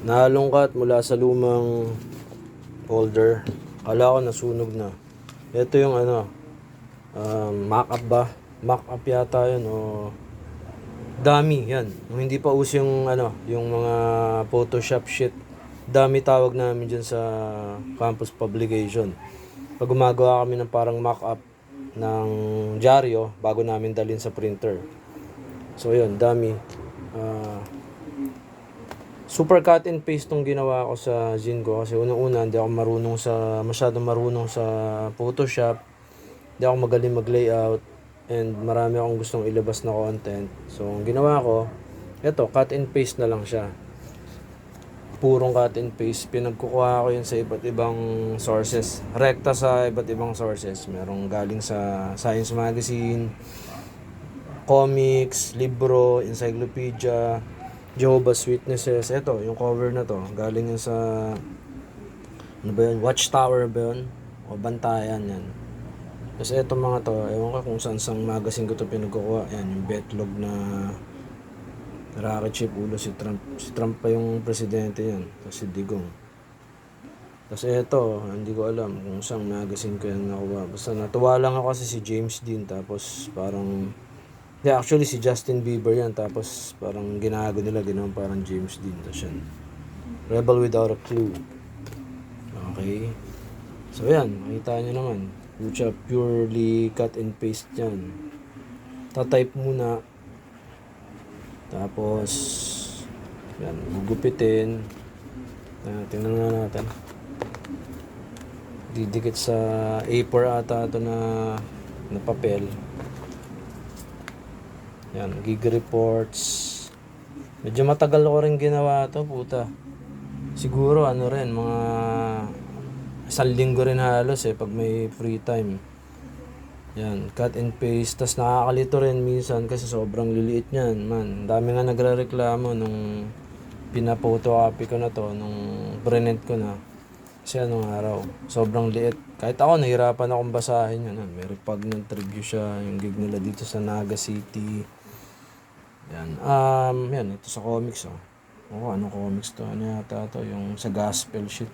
Nalungkat mula sa lumang folder. Kala ko nasunog na. Ito yung ano, um, mock-up ba? Mock-up yata yun o dami yan. Hindi pa uso yung ano, yung mga Photoshop shit. Dami tawag namin dyan sa campus publication. Pag gumagawa kami ng parang mock-up ng dyaryo bago namin dalhin sa printer. So yun, dami. Ah, super cut and paste tong ginawa ko sa zine ko kasi unang-una hindi ako marunong sa masyadong marunong sa Photoshop. Hindi ako magaling mag-layout and marami akong gustong ilabas na content. So ang ginawa ko, eto, cut and paste na lang siya. Purong cut and paste. Pinagkukuha ko yun sa iba't ibang sources. Rekta sa iba't ibang sources. Merong galing sa Science Magazine, comics, libro, encyclopedia, Jehovah's Witnesses. Ito, yung cover na to, galing yun sa ano ba yun? Watchtower ba yun? O Bantayan yan. Tapos eto mga to, ewan ko kung saan sang magazine ko to pinagkukuha. Yan, yung betlog na rocket ship ulo si Trump. Si Trump pa yung presidente yan. Tapos si Digong. Tapos eto, hindi ko alam kung saan magazine ko yan nakuha. Basta natuwa lang ako kasi si James Dean. Tapos parang Yeah, actually si Justin Bieber yan. Tapos parang ginago nila, ginawa parang James Dean. Tapos yan. Rebel Without a Clue. Okay. So yan, makita nyo naman. Pucha, purely cut and paste yan. Tatype muna. Tapos, yan, gugupitin. Tingnan nga natin. Didikit sa A4 ata ito na, na papel. Yan, gig reports. Medyo matagal ko rin ginawa to, puta. Siguro ano rin, mga isang linggo rin halos eh, pag may free time. Yan, cut and paste. Tapos nakakalito rin minsan kasi sobrang liliit niyan, man. Dami nga nagre-reklamo nung pinapotocopy ko na to, nung printed ko na. Kasi anong araw, sobrang liit. Kahit ako, nahirapan akong basahin yun. May repugnant review siya, yung gig nila dito sa Naga City. Yan. Um, yan, ito sa comics, oh. Oo, anong comics to? Ano yata to? Yung sa gospel shit.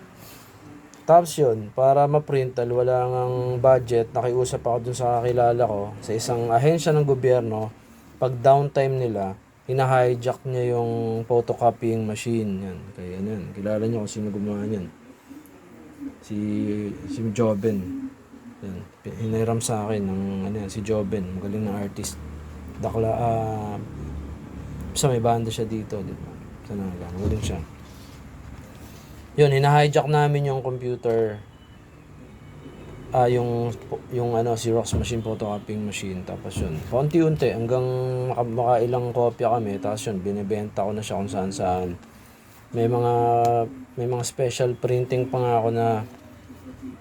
Tapos yun, para ma-print, dahil wala ngang budget, nakiusap ako dun sa kakilala ko, sa isang ahensya ng gobyerno, pag downtime nila, hina-hijack niya yung photocopying machine. Yan, kaya ano yan. Kilala niyo kung sino gumawa niyan. Si, si Joben. Yan, hiniram sa akin ng ano yan, si Joben, magaling na artist. Dakla, ah, basta may banda siya dito, di ba? Sa Naga, magaling siya. Yun, hina-hijack namin yung computer. Ah, yung yung ano Xerox machine, photocopying machine. Tapos yun, paunti-unti hanggang maka, makailang kopya kami. Tapos yun, binibenta ko na siya kung saan saan. May mga may mga special printing pa nga ako na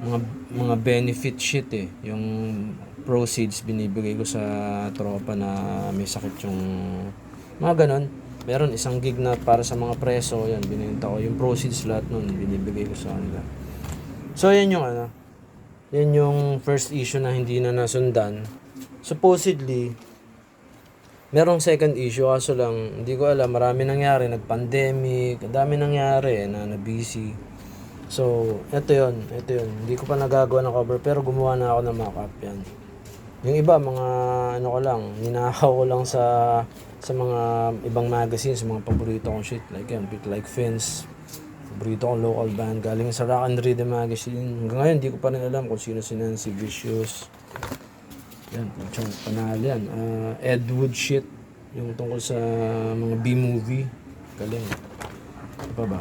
mga mga benefit sheet eh. Yung proceeds binibigay ko sa tropa na may sakit yung mga ganon. Meron isang gig na para sa mga preso, yan, binenta ko. Yung proceeds lahat nun, binibigay ko sa kanila. So, yan yung ano, yan yung first issue na hindi na nasundan. Supposedly, merong second issue, kaso lang, hindi ko alam, marami nangyari, nag-pandemic, ang dami nangyari na na-busy. So, eto yon eto yon Hindi ko pa nagagawa ng cover, pero gumawa na ako ng mock-up yan. Yung iba, mga ano ko lang, ninakaw ko lang sa sa mga ibang magazines, mga paborito kong shit. Like yan, Bit Like Fence. Paborito kong local band. Galing sa Rock and Rhythm magazine. Hanggang ngayon, di ko pa rin alam kung sino si Nancy Vicious. Yan, putsang panalo yan. Ah, Ed Wood shit. Yung tungkol sa mga B-movie. Galing. Ano pa ba?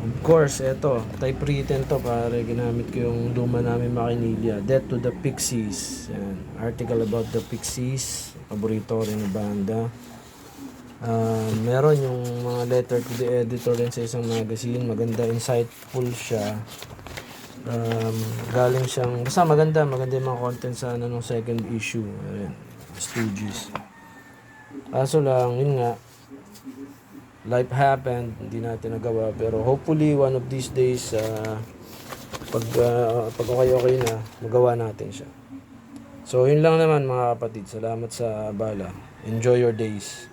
Of course, eto, typewritten to pare ginamit ko yung luma namin makinilya. Death to the Pixies. Yan. Article about the Pixies. Paborito rin na banda. Ah, meron yung mga letter to the editor rin sa isang magazine. Maganda, insightful siya. Um, galing siyang, basta maganda, maganda yung mga content sa ano, nung second issue. Ayan, Stooges. Kaso lang, yun nga, life happened, hindi natin nagawa. Pero hopefully, one of these days, uh, pag, uh, pag okay-okay na, magawa natin siya. So, yun lang naman mga kapatid. Salamat sa bala. Enjoy your days.